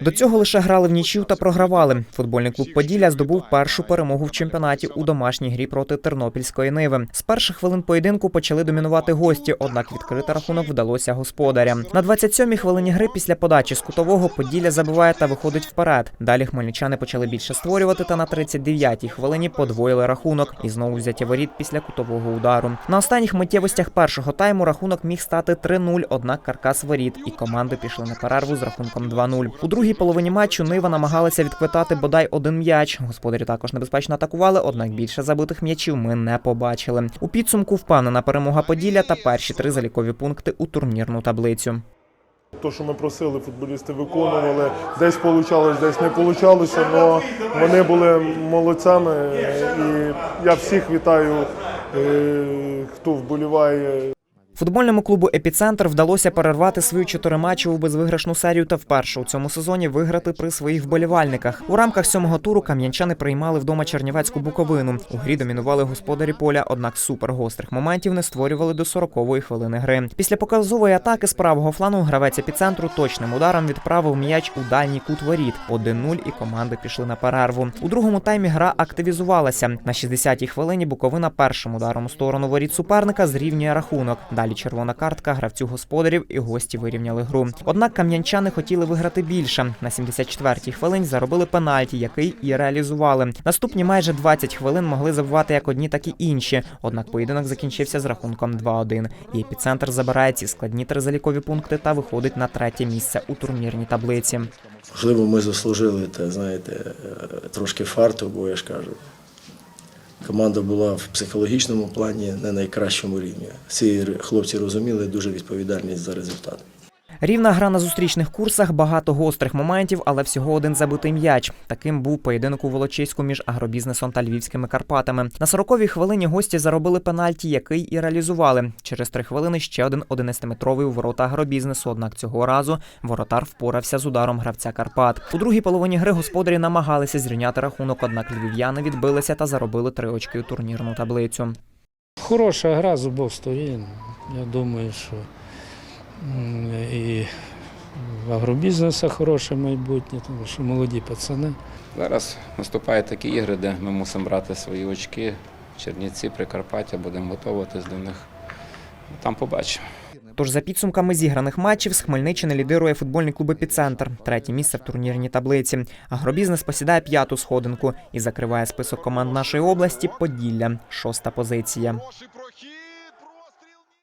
До цього лише грали в нічів та програвали. Футбольний клуб Поділля здобув першу перемогу в чемпіонаті у домашній грі проти Тернопільської Ниви. З перших хвилин поєдинку почали домінувати гості, однак відкрити рахунок вдалося господарям. На 27-й хвилині гри після подачі з кутового Поділля забиває та виходить вперед. Далі хмельничани почали більше створювати та на 39-й хвилині подвоїли рахунок і знову взяття воріт після кутового удару. На останніх миттєвостях першого тайму рахунок міг стати 3-0, однак каркас воріт, і команди пішли на перерву з рахунком 2-0. У другій половині матчу Нива намагалася відквитати бодай один м'яч. Господарі також небезпечно атакували, однак більше забитих м'ячів ми не побачили. У підсумку впевнена перемога Поділля та перші три залікові пункти у турнірну таблицю. То, що ми просили, футболісти виконували. Десь получалось, десь не получалося, але вони були молодцями. І я всіх вітаю, е, хто вболіває Футбольному клубу Епіцентр вдалося перервати свою чотириматчеву безвиграшну серію та вперше у цьому сезоні виграти при своїх вболівальниках. У рамках сьомого туру кам'янчани приймали вдома Чернівецьку буковину. У грі домінували господарі поля, однак супергострих моментів не створювали до 40-ї хвилини гри. Після показової атаки з правого флану гравець епіцентру точним ударом відправив м'яч у дальній кут воріт. 1-0 і команди пішли на перерву. У другому таймі гра активізувалася. На 60-й хвилині Буковина першим ударом у сторону воріт суперника зрівнює рахунок. Далі червона картка гравцю господарів і гості вирівняли гру. Однак кам'янчани хотіли виграти більше. На 74-й хвилині заробили пенальті, який і реалізували. Наступні майже 20 хвилин могли забувати як одні, так і інші. Однак поєдинок закінчився з рахунком 2-1. І епіцентр забирає ці складні три залікові пункти та виходить на третє місце у турнірній таблиці. Можливо, ми заслужили те, знаєте, е, трошки фарту, бо я ж кажу. Команда була в психологічному плані не найкращому рівні. Всі хлопці розуміли дуже відповідальність за результат. Рівна гра на зустрічних курсах, багато гострих моментів, але всього один забитий м'яч. Таким був поєдинок у Волочиську між агробізнесом та львівськими Карпатами. На 40-й хвилині гості заробили пенальті, який і реалізували. Через три хвилини ще один 11-метровий у ворота агробізнесу. Однак цього разу воротар впорався з ударом гравця Карпат. У другій половині гри господарі намагалися зрівняти рахунок, однак львів'яни відбилися та заробили три очки у турнірну таблицю. Хороша гра з обох сторін. Я думаю, що агробізнесу хороше майбутнє, тому що молоді пацани. Зараз наступають такі ігри, де ми мусимо брати свої очки. Чернівці, Прикарпаття, будемо готуватись до них. Там побачимо. Тож за підсумками зіграних матчів з Хмельниччини лідирує футбольний клуб «Епіцентр», третє місце в турнірній таблиці. Агробізнес посідає п'яту сходинку і закриває список команд нашої області Поділля, шоста позиція.